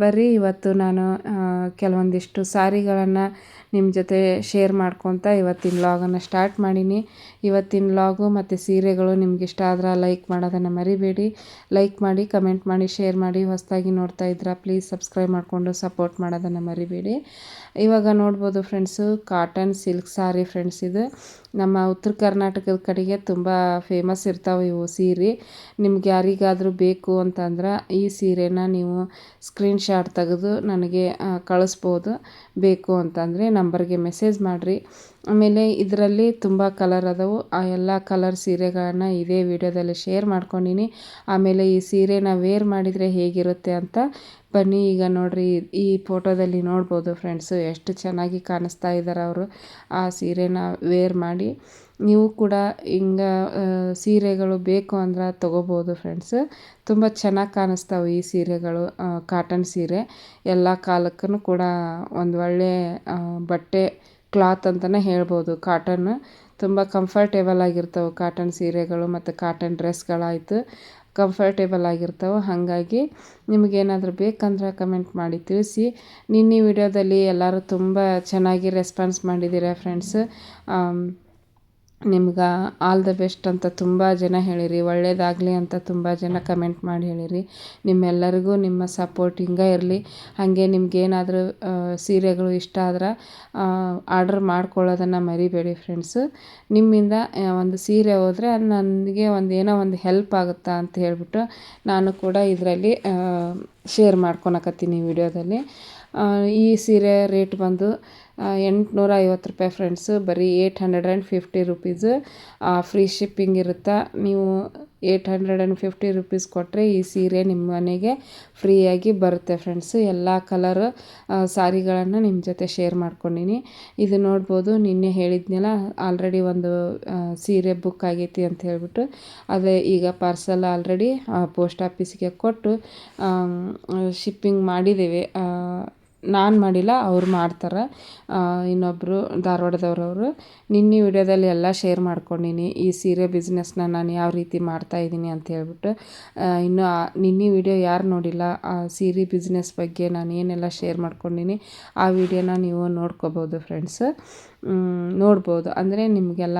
ಬರ್ರಿ, ಇವತ್ತು ನಾನು ಕೆಲವೊಂದಿಷ್ಟು ಸಾರಿಗಳನ್ನು ನಿಮ್ಮ ಜೊತೆ ಶೇರ್ ಮಾಡ್ಕೊತ ಇವತ್ತಿನ ಲಾಗನ್ನು ಸ್ಟಾರ್ಟ್ ಮಾಡೀನಿ. ಇವತ್ತಿನ ಲಾಗು ಮತ್ತು ಸೀರೆಗಳು ನಿಮ್ಗೆ ಇಷ್ಟ ಆದ್ರೆ ಲೈಕ್ ಮಾಡೋದನ್ನು ಮರಿಬೇಡಿ. ಲೈಕ್ ಮಾಡಿ ಕಮೆಂಟ್ ಮಾಡಿ ಶೇರ್ ಮಾಡಿ, ಹೊಸದಾಗಿ ನೋಡ್ತಾ ಇದ್ರೆ ಪ್ಲೀಸ್ ಸಬ್ಸ್ಕ್ರೈಬ್ ಮಾಡಿಕೊಂಡು ಸಪೋರ್ಟ್ ಮಾಡೋದನ್ನು ಮರಿಬೇಡಿ. ಇವಾಗ ನೋಡ್ಬೋದು friends cotton silk sari friends ಇದು. ನಮ್ಮ ಉತ್ತರ ಕರ್ನಾಟಕದ ಕಡೆಗೆ ತುಂಬ ಫೇಮಸ್ ಇರ್ತಾವೆ ಇವು ಸೀರೆ. ನಿಮ್ಗೆ ಯಾರಿಗಾದರೂ ಬೇಕು ಅಂತಂದ್ರೆ ಈ ಸೀರೆನ ನೀವು ಸ್ಕ್ರೀನ್ಶಾಟ್ ತೆಗೆದು ನನಗೆ ಕಳಿಸ್ಬೋದು. ಬೇಕು ಅಂತಂದರೆ ನಂಬರ್ಗೆ ಮೆಸೇಜ್ ಮಾಡಿರಿ. ಆಮೇಲೆ ಇದರಲ್ಲಿ ತುಂಬ ಕಲರ್ ಅದಾವು. ಆ ಎಲ್ಲ ಕಲರ್ ಸೀರೆಗಳನ್ನು ಇದೇ ವಿಡಿಯೋದಲ್ಲಿ ಶೇರ್ ಮಾಡ್ಕೊಂಡೀನಿ. ಆಮೇಲೆ ಈ ಸೀರೆನ ವೇರ್ ಮಾಡಿದರೆ ಹೇಗಿರುತ್ತೆ ಅಂತ ಬನ್ನಿ. ಈಗ ನೋಡಿರಿ, ಈ ಫೋಟೋದಲ್ಲಿ ನೋಡ್ಬೋದು ಫ್ರೆಂಡ್ಸು, ಎಷ್ಟು ಚೆನ್ನಾಗಿ ಕಾಣಿಸ್ತಾ ಇದ್ದಾರೆ ಅವರು. ಆ ಸೀರೆನ ವೇರ್ ಮಾಡಿ ನೀವು ಕೂಡ ಹಿಂಗೆ ಸೀರೆಗಳು ಬೇಕು ಅಂದ್ರೆ ತೊಗೋಬೋದು ಫ್ರೆಂಡ್ಸ್ ತುಂಬ ಚೆನ್ನಾಗಿ ಕಾಣಿಸ್ತಾವೆ ಈ ಸೀರೆಗಳು ಕಾಟನ್ ಸೀರೆ. ಎಲ್ಲ ಕಾಲಕ್ಕೂ ಕೂಡ ಒಂದು ಒಳ್ಳೆ ಬಟ್ಟೆ ಕ್ಲಾತ್ ಅಂತಲೇ ಹೇಳ್ಬೋದು ಕಾಟನ್ ತುಂಬ ಕಂಫರ್ಟೇಬಲ್ ಆಗಿರ್ತವೆ ಕಾಟನ್ ಸೀರೆಗಳು ಮತ್ತು ಕಾಟನ್ ಡ್ರೆಸ್ಗಳಾಯಿತು ಕಂಫರ್ಟೇಬಲ್ ಆಗಿರ್ತವೆ. ಹಾಗಾಗಿ ನಿಮಗೇನಾದರೂ ಬೇಕಂದ್ರೆ ಕಮೆಂಟ್ ಮಾಡಿ ತಿಳಿಸಿ. ನಿನ್ನೆ ವಿಡಿಯೋದಲ್ಲಿ ಎಲ್ಲರೂ ತುಂಬ ಚೆನ್ನಾಗಿ ರೆಸ್ಪಾನ್ಸ್ ಮಾಡಿದ್ದೀರಾ ಫ್ರೆಂಡ್ಸ್ ನಿಮ್ಗೆ ಆಲ್ ದ ಬೆಸ್ಟ್ ಅಂತ ತುಂಬ ಜನ ಹೇಳಿರಿ, ಒಳ್ಳೇದಾಗಲಿ ಅಂತ ತುಂಬ ಜನ ಕಮೆಂಟ್ ಮಾಡಿ ಹೇಳಿರಿ. ನಿಮ್ಮೆಲ್ಲರಿಗೂ ನಿಮ್ಮ ಸಪೋರ್ಟ್ ಹಿಂಗೆ ಇರಲಿ. ಹಾಗೆ ನಿಮ್ಗೇನಾದರೂ ಸೀರೆಗಳು ಇಷ್ಟ ಆದ್ರೆ ಆರ್ಡ್ರ್ ಮಾಡ್ಕೊಳ್ಳೋದನ್ನು ಮರಿಬೇಡಿ ಫ್ರೆಂಡ್ಸು ನಿಮ್ಮಿಂದ ಒಂದು ಸೀರೆ ಹೋದರೆ ನನಗೆ ಒಂದು ಏನೋ ಒಂದು ಹೆಲ್ಪ್ ಆಗುತ್ತಾ ಅಂತ ಹೇಳ್ಬಿಟ್ಟು ನಾನು ಕೂಡ ಇದರಲ್ಲಿ ಶೇರ್ ಮಾಡ್ಕೊಳಕತ್ತೀನಿ ವಿಡಿಯೋದಲ್ಲಿ ಈ ಸೀರೆ ರೇಟ್ ಬಂದು ಎಂಟುನೂರ ಐವತ್ತು ರೂಪಾಯಿ ಫ್ರೆಂಡ್ಸು ಬರೀ eight hundred and fifty rupees free shipping ಇರುತ್ತೆ? ನೀವು eight hundred and fifty rupees ಕೊಟ್ಟರೆ ಈ ಸೀರೆ ನಿಮ್ಮ ಮನೆಗೆ ಫ್ರೀಯಾಗಿ ಬರುತ್ತೆ ಫ್ರೆಂಡ್ಸು ಎಲ್ಲ ಕಲರ್ ಸಾರಿಗಳನ್ನು ನಿಮ್ಮ ಜೊತೆ ಶೇರ್ ಮಾಡ್ಕೊಂಡೀನಿ. ಇದು ನೋಡ್ಬೋದು, ನಿನ್ನೆ ಹೇಳಿದ್ನಲ್ಲ ಆಲ್ರೆಡಿ ಒಂದು ಸೀರೆ ಬುಕ್ ಆಗೈತಿ ಅಂತ ಹೇಳಿಬಿಟ್ಟು. ಅದೇ ಈಗ ಪಾರ್ಸಲ್ ಆಲ್ರೆಡಿ ಪೋಸ್ಟ್ ಆಫೀಸಿಗೆ ಕೊಟ್ಟು ಶಿಪ್ಪಿಂಗ್ ಮಾಡಿದ್ದೇವೆ. ನಾನು ಮಾಡಿಲ್ಲ, ಅವ್ರು ಮಾಡ್ತಾರೆ. ಇನ್ನೊಬ್ಬರು ಧಾರವಾಡದವ್ರವರು ನಿನ್ನೆ ವಿಡಿಯೋದಲ್ಲಿ ಎಲ್ಲ ಶೇರ್ ಮಾಡ್ಕೊಂಡೀನಿ, ಈ ಸೀರೆ ಬಿಸ್ನೆಸ್ನ ನಾನು ಯಾವ ರೀತಿ ಮಾಡ್ತಾ ಇದ್ದೀನಿ ಅಂತ ಹೇಳ್ಬಿಟ್ಟು ಇನ್ನು ನಿನ್ನೆ ವಿಡಿಯೋ ಯಾರು ನೋಡಿಲ್ಲ, ಆ ಸೀರೆ ಬಿಸ್ನೆಸ್ ಬಗ್ಗೆ ನಾನು ಏನೆಲ್ಲ ಶೇರ್ ಮಾಡ್ಕೊಂಡೀನಿ, ಆ ವಿಡಿಯೋನ ನೀವು ನೋಡ್ಕೋಬೋದು ಫ್ರೆಂಡ್ಸ್ ನೋಡ್ಬೋದು. ಅಂದರೆ ನಿಮಗೆಲ್ಲ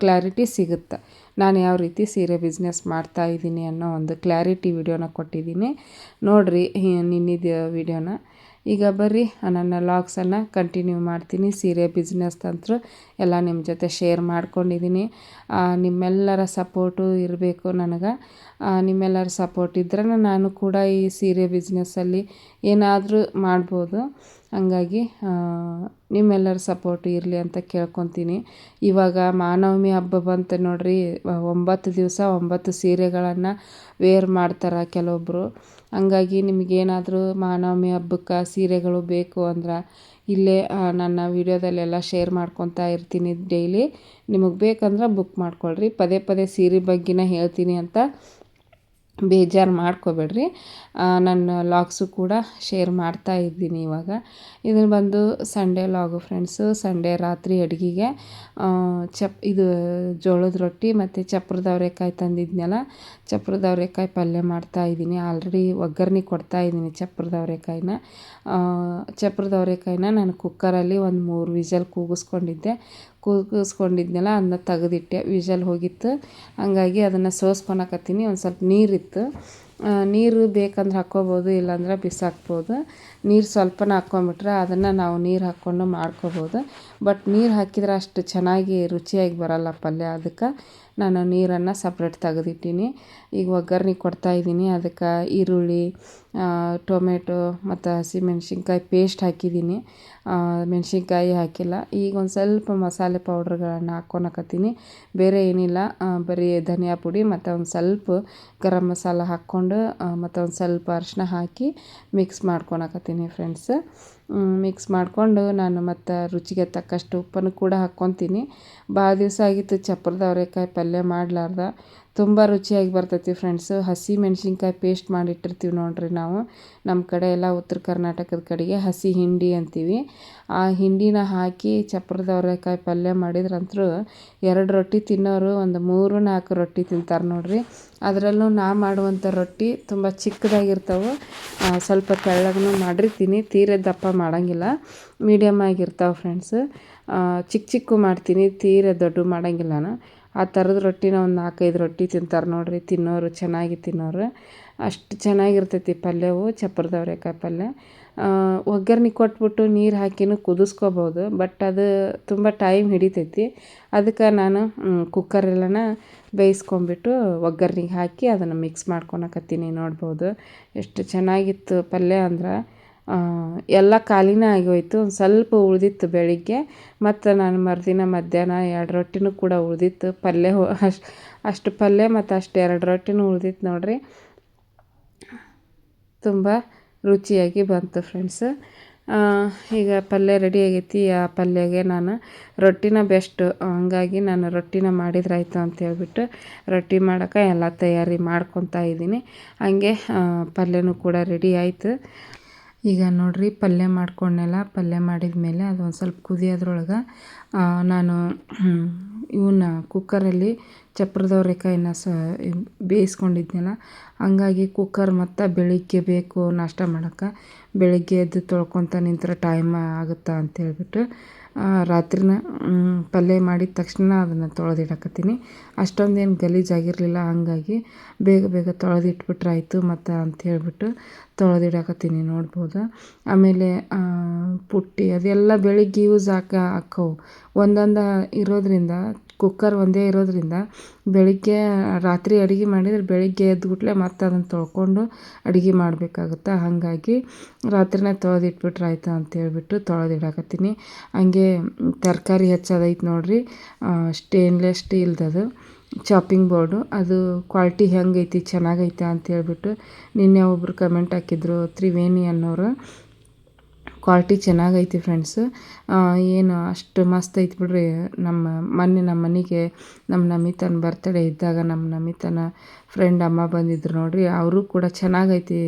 ಕ್ಲಾರಿಟಿ ಸಿಗುತ್ತೆ. ನಾನು ಯಾವ ರೀತಿ ಸೀರೆ ಬಿಸ್ನೆಸ್ ಮಾಡ್ತಾ ಇದ್ದೀನಿ ಅನ್ನೋ ಒಂದು ಕ್ಲಾರಿಟಿ ವಿಡಿಯೋನ ಕೊಟ್ಟಿದ್ದೀನಿ. ನೋಡಿರಿ ನಿನ್ನಿದ ವಿಡಿಯೋನ ಈಗ ಬರ್ರಿ, ನನ್ನ ಲಾಗ್ಸನ್ನು ಕಂಟಿನ್ಯೂ ಮಾಡ್ತೀನಿ. ಸೀರೆ ಬಿಸ್ನೆಸ್ ತಂತ್ರ ಎಲ್ಲ ನಿಮ್ಮ ಜೊತೆ ಶೇರ್ ಮಾಡ್ಕೊಂಡಿದ್ದೀನಿ. ನಿಮ್ಮೆಲ್ಲರ ಸಪೋರ್ಟು ಇರಬೇಕು ನನಗೆ. ನಿಮ್ಮೆಲ್ಲರ ಸಪೋರ್ಟ್ ಇದ್ದರೆ ನಾನು ಕೂಡ ಈ ಸೀರೆ ಬಿಸ್ನೆಸ್ಸಲ್ಲಿ ಏನಾದರೂ ಮಾಡ್ಬೋದು. ಹಂಗಾಗಿ ನಿಮ್ಮೆಲ್ಲರ ಸಪೋರ್ಟ್ ಇರಲಿ ಅಂತ ಕೇಳ್ಕೊತೀನಿ. ಇವಾಗ ಮಹಾನವಮಿ ಹಬ್ಬ ಬಂತು ನೋಡಿರಿ ಒಂಬತ್ತು ದಿವಸ ಒಂಬತ್ತು ಸೀರೆಗಳನ್ನು ವೇರ್ ಮಾಡ್ತಾರೆ ಕೆಲವೊಬ್ಬರು ಹಂಗಾಗಿ ನಿಮಗೇನಾದರೂ ಮಹಾನವಮಿ ಹಬ್ಬಕ್ಕೆ ಸೀರೆಗಳು ಬೇಕು ಅಂದ್ರೆ ಇಲ್ಲೇ ನನ್ನ ವೀಡಿಯೋದಲ್ಲೆಲ್ಲ ಶೇರ್ ಮಾಡ್ಕೊತಾ ಇರ್ತೀನಿ ಡೈಲಿ ನಿಮಗೆ ಬೇಕಂದ್ರೆ ಬುಕ್ ಮಾಡ್ಕೊಳ್ರಿ. ಪದೇ ಪದೇ ಸೀರೆ ಬಗ್ಗೆನೇ ಹೇಳ್ತೀನಿ ಅಂತ ಬೇಜಾರು ಮಾಡ್ಕೋಬೇಡ್ರಿ. ನನ್ನ ಲಾಗ್ಸು ಕೂಡ ಶೇರ್ ಮಾಡ್ತಾ ಇದ್ದೀನಿ ಇವಾಗ. ಇದನ್ನು ಬಂದು ಸಂಡೇ ಲಾಗು ಫ್ರೆಂಡ್ಸು ಸಂಡೇ ರಾತ್ರಿ ಅಡುಗೆಗೆ ಚಪ್, ಇದು ಜೋಳದ ರೊಟ್ಟಿ ಮತ್ತು ಚಪ್ರದ ತಂದಿದ್ನಲ್ಲ ಚಪ್ರದ ಅವರೆಕಾಯಿ ಪಲ್ಯ ಮಾಡ್ತಾಯಿದ್ದೀನಿ ಆಲ್ರೆಡಿ ಒಗ್ಗರಣೆ ಕೊಡ್ತಾಯಿದ್ದೀನಿ ಚಪ್ರದ ಅವರೆಕಾಯಿನ. ಚಪ್ರದ ಅವರೆಕಾಯಿನ ನಾನು ಕುಕ್ಕರಲ್ಲಿ ಒಂದು ಮೂರು ವಿಷಲ್ ಕೂಗಿಸ್ಕೊಂಡಿದ್ದೆ. ಕೂಗಿಸ್ಕೊಂಡಿದ್ನಲ್ಲ ಅದನ್ನ ತೆಗೆದಿಟ್ಟೆ. ವಿಷಲ್ ಹೋಗಿತ್ತು. ಹಂಗಾಗಿ ಅದನ್ನು ಸೋಸ್ಕೊಳಕತ್ತೀನಿ. ಒಂದು ಸ್ವಲ್ಪ ನೀರಿತ್ತು. ನೀರು ಬೇಕಂದ್ರೆ ಹಾಕ್ಕೋಬೋದು, ಇಲ್ಲಾಂದ್ರೆ ಬಿಸಾಕ್ಬೋದು. ನೀರು ಸ್ವಲ್ಪನ ಹಾಕ್ಕೊಂಬಿಟ್ರೆ ಅದನ್ನು ನಾವು ನೀರು ಹಾಕ್ಕೊಂಡು ಮಾಡ್ಕೋಬೋದು. ಬಟ್ ನೀರು ಹಾಕಿದ್ರೆ ಅಷ್ಟು ಚೆನ್ನಾಗಿ ರುಚಿಯಾಗಿ ಬರೋಲ್ಲ ಪಲ್ಯ. ಅದಕ್ಕೆ ನಾನು ನೀರನ್ನು ಸಪ್ರೇಟ್ ತೆಗೆದಿಟ್ಟೀನಿ. ಈಗ ಒಗ್ಗರಣೆ ಕೊಡ್ತಾಯಿದ್ದೀನಿ ಅದಕ್ಕೆ ಈರುಳ್ಳಿ ಟೊಮೆಟೊ ಮತ್ತು ಹಸಿಮೆಣ್ಸಿನ್ಕಾಯಿ ಪೇಸ್ಟ್ ಹಾಕಿದ್ದೀನಿ. ಮೆಣ್ಸಿನ್ಕಾಯಿ ಹಾಕಿಲ್ಲ. ಈಗ ಒಂದು ಸ್ವಲ್ಪ ಮಸಾಲೆ ಪೌಡ್ರ್ಗಳನ್ನು ಹಾಕ್ಕೊಳಕತ್ತೀನಿ. ಬೇರೆ ಏನಿಲ್ಲ. ಬರೀ ಧನಿಯಾ ಪುಡಿ ಮತ್ತು ಒಂದು ಸ್ವಲ್ಪ ಗರಂ ಮಸಾಲ ಹಾಕ್ಕೊಂಡು ಮತ್ತು ಒಂದು ಸ್ವಲ್ಪ ಅರಿಶಿನ ಹಾಕಿ ಮಿಕ್ಸ್ ಮಾಡ್ಕೊಳಕತ್ತೀನಿ ಫ್ರೆಂಡ್ಸ್. ಮಿಕ್ಸ್ ಮಾಡಿಕೊಂಡು ನಾನು ಮತ್ತು ರುಚಿಗೆ ತಕ್ಕಷ್ಟು ಉಪ್ಪನ್ನು ಕೂಡ ಹಾಕ್ಕೊತೀನಿ. ಭಾಳ ದಿವಸ ಆಗಿತ್ತು ಚಪ್ಪರದ ಅವರೆಕಾಯಿ ಪಲ್ಯ ಮಾಡಲಾರ್ದ. ತುಂಬ ರುಚಿಯಾಗಿ ಬರ್ತೈತಿ ಫ್ರೆಂಡ್ಸು ಹಸಿ ಮೆಣಸಿನ್ಕಾಯಿ ಪೇಸ್ಟ್ ಮಾಡಿಟ್ಟಿರ್ತೀವಿ ನೋಡಿರಿ ನಾವು. ನಮ್ಮ ಕಡೆ ಎಲ್ಲ ಉತ್ತರ ಕರ್ನಾಟಕದ ಕಡೆಗೆ ಹಸಿ ಹಿಂಡಿ ಅಂತೀವಿ. ಆ ಹಿಂಡಿನ ಹಾಕಿ ಚಪ್ರದ ಪಲ್ಯ ಮಾಡಿದ್ರಂತರೂ ಎರಡು ರೊಟ್ಟಿ ತಿನ್ನೋರು ಒಂದು ಮೂರು ನಾಲ್ಕು ರೊಟ್ಟಿ ತಿಂತಾರೆ ನೋಡಿರಿ. ಅದರಲ್ಲೂ ನಾ ಮಾಡುವಂಥ ರೊಟ್ಟಿ ತುಂಬ ಚಿಕ್ಕದಾಗಿರ್ತವೆ. ಸ್ವಲ್ಪ ತೆಳ್ಳಗೂ ಮಾಡಿರ್ತೀನಿ ತೀರ ದಪ್ಪ ಮಾಡೋಂಗಿಲ್ಲ. ಮೀಡಿಯಮ್ ಆಗಿರ್ತಾವೆ ಫ್ರೆಂಡ್ಸ್ ಚಿಕ್ಕ ಚಿಕ್ಕ ಮಾಡ್ತೀನಿ, ತೀರ ದೊಡ್ಡ ಮಾಡೋಂಗಿಲ್ಲ ಆ ಥರದ ರೊಟ್ಟಿನ ಒಂದು ನಾಲ್ಕೈದು ರೊಟ್ಟಿ ತಿಂತಾರೆ ನೋಡಿರಿ, ತಿನ್ನೋರು ಚೆನ್ನಾಗಿ ತಿನ್ನೋರು. ಅಷ್ಟು ಚೆನ್ನಾಗಿರ್ತೈತಿ ಪಲ್ಯವು ಚಪ್ಪರದವ್ರೆಕಾಯಿ ಪಲ್ಯ. ಒಗ್ಗರಣೆ ಕೊಟ್ಬಿಟ್ಟು ನೀರು ಹಾಕಿನೂ ಕುದಿಸ್ಕೋಬೋದು, ಬಟ್ ಅದು ತುಂಬ ಟೈಮ್ ಹಿಡಿತೈತಿ. ಅದಕ್ಕೆ ನಾನು ಕುಕ್ಕರೆಲ್ಲನ ಬೇಯಿಸ್ಕೊಂಬಿಟ್ಟು ಒಗ್ಗರ್ಣೆಗೆ ಹಾಕಿ ಅದನ್ನು ಮಿಕ್ಸ್ ಮಾಡ್ಕೊಳಕತ್ತೀನಿ ನೋಡ್ಬೋದು. ಎಷ್ಟು ಚೆನ್ನಾಗಿತ್ತು ಪಲ್ಯ ಅಂದ್ರೆ. ಎಲ್ಲ ಖಾಲಿನೇ ಆಗೋಯ್ತು. ಒಂದು ಸ್ವಲ್ಪ ಉಳಿದಿತ್ತು ಬೆಳಿಗ್ಗೆ. ಮತ್ತು ನಾನು ಮರುದಿನ ಮಧ್ಯಾಹ್ನ ಎರಡು ರೊಟ್ಟಿನೂ ಕೂಡ ಉಳಿದಿತ್ತು. ಪಲ್ಯ ಅಷ್ಟು ಅಷ್ಟು ಪಲ್ಯ ಮತ್ತು ಅಷ್ಟು ಎರಡು ರೊಟ್ಟಿನೂ ಉಳಿದಿತ್ತು ನೋಡಿರಿ. ತುಂಬ ರುಚಿಯಾಗಿ ಬಂತು ಫ್ರೆಂಡ್ಸ್. ಈಗ ಪಲ್ಯ ರೆಡಿ ಆಗೈತಿ. ಆ ಪಲ್ಯಗೆ ನಾನು ರೊಟ್ಟಿನ ಬೆಸ್ಟು, ಹಂಗಾಗಿ ನಾನು ರೊಟ್ಟಿನ ಮಾಡಿದ್ರಾಯ್ತು ಅಂತ ಹೇಳ್ಬಿಟ್ಟು ರೊಟ್ಟಿ ಮಾಡೋಕೆ ಎಲ್ಲ ತಯಾರಿ ಮಾಡ್ಕೊತಾ ಇದ್ದೀನಿ. ಹಂಗೆ ಪಲ್ಯನೂ ಕೂಡ ರೆಡಿ ಆಯಿತು. ಈಗ ನೋಡ್ರಿ ಪಲ್ಯ ಮಾಡ್ಕೊಂಡೆಲ್ಲ, ಪಲ್ಯ ಮಾಡಿದ ಮೇಲೆ ಅದೊಂದು ಸ್ವಲ್ಪ ಕುದಿಯೋದ್ರೊಳಗೆ ನಾನು ಇವನ್ನ ಕುಕ್ಕರಲ್ಲಿ ಚಪ್ರದವ್ರೆಕಾಯಿನ ಸ, ಬೇಯಿಸ್ಕೊಂಡಿದ್ನಲ್ಲ, ಹಂಗಾಗಿ ಕುಕ್ಕರ್ ಮತ್ತು ಬೆಳಿಗ್ಗೆ ಬೇಕು, ನಾಷ್ಟ ಮಾಡೋಕ್ಕೆ, ಬೆಳಿಗ್ಗೆ ಎದ್ದು ತೊಳ್ಕೊತ ನಿಂತ್ರೆ ಟೈಮ್ ಆಗುತ್ತೆ ಅಂತೇಳ್ಬಿಟ್ಟು ರಾತ್ರಿನ ಪಲ್ಯ ಮಾಡಿದ ತಕ್ಷಣ ಅದನ್ನು ತೊಳೆದಿಡಕತ್ತೀನಿ. ಅಷ್ಟೊಂದೇನು ಗಲೀಜಾಗಿರಲಿಲ್ಲ, ಹಾಗಾಗಿ ಬೇಗ ಬೇಗ ತೊಳೆದಿಟ್ಬಿಟ್ರೆ ಆಯಿತು ಮತ್ತು ಅಂಥೇಳ್ಬಿಟ್ಟು ತೊಳೆದಿಡಕತ್ತೀನಿ ನೋಡ್ಬೋದು. ಆಮೇಲೆ ಪುಟ್ಟಿ ಅದೆಲ್ಲ ಬೆಳಿಗ್ಗೆ ಯೂಸ್ ಆಕ ಆಕ್ಕವು ಒಂದೊಂದು ಇರೋದರಿಂದ ಕುಕ್ಕರ್ ಒಂದೇ ಇರೋದರಿಂದ ಬೆಳಗ್ಗೆ, ರಾತ್ರಿ ಅಡುಗೆ ಮಾಡಿದ್ರೆ ಎದ್ದ ಕೂಡಲೇ ಮತ್ತೆ ಅದನ್ನು ತೊಳ್ಕೊಂಡು ಅಡುಗೆ ಮಾಡಬೇಕಾಗುತ್ತೆ? ಹಾಗಾಗಿ ರಾತ್ರಿನೇ ತೊಳೆದಿಟ್ಬಿಟ್ರೆ ಆಯಿತು ಅಂತೇಳ್ಬಿಟ್ಟು ತೊಳೆದಿಡಕತ್ತೀನಿ. ಹಂಗೆ ತರಕಾರಿ ಹೆಚ್ಚೋದೈತೆ ನೋಡಿರಿ. ಸ್ಟೇನ್ಲೆಸ್ ಸ್ಟೀಲ್ದದು ಚಾಪಿಂಗ್ ಬೋರ್ಡು ಅದು ಕ್ವಾಲಿಟಿ ಹೆಂಗೈತಿ, ಚೆನ್ನಾಗೈತೆ ಅಂತೇಳ್ಬಿಟ್ಟು ನಿನ್ನೆ ಒಬ್ಬರು ಕಮೆಂಟ್ ಹಾಕಿದ್ರು, ತ್ರಿವೇಣಿ ಅನ್ನೋರು. ಕ್ವಾಲಿಟಿ ಚೆನ್ನಾಗೈತಿ ಫ್ರೆಂಡ್ಸ್ ಏನು, ಅಷ್ಟು ಮಸ್ತ್ ಐತಿ ಬಿಡ್ರಿ. ನಮ್ಮ ಮೊನ್ನೆ ನಮ್ಮ ಮನೆಗೆ ನಮ್ಮ ನಮಿತನ ಬರ್ತಡೇ ಇದ್ದಾಗ ನಮ್ಮ ನಮಿತನ ಫ್ರೆಂಡ್ ಅಮ್ಮ ಬಂದಿದ್ರು ನೋಡಿರಿ. ಅವರು ಕೂಡ ಚೆನ್ನಾಗೈತಿ.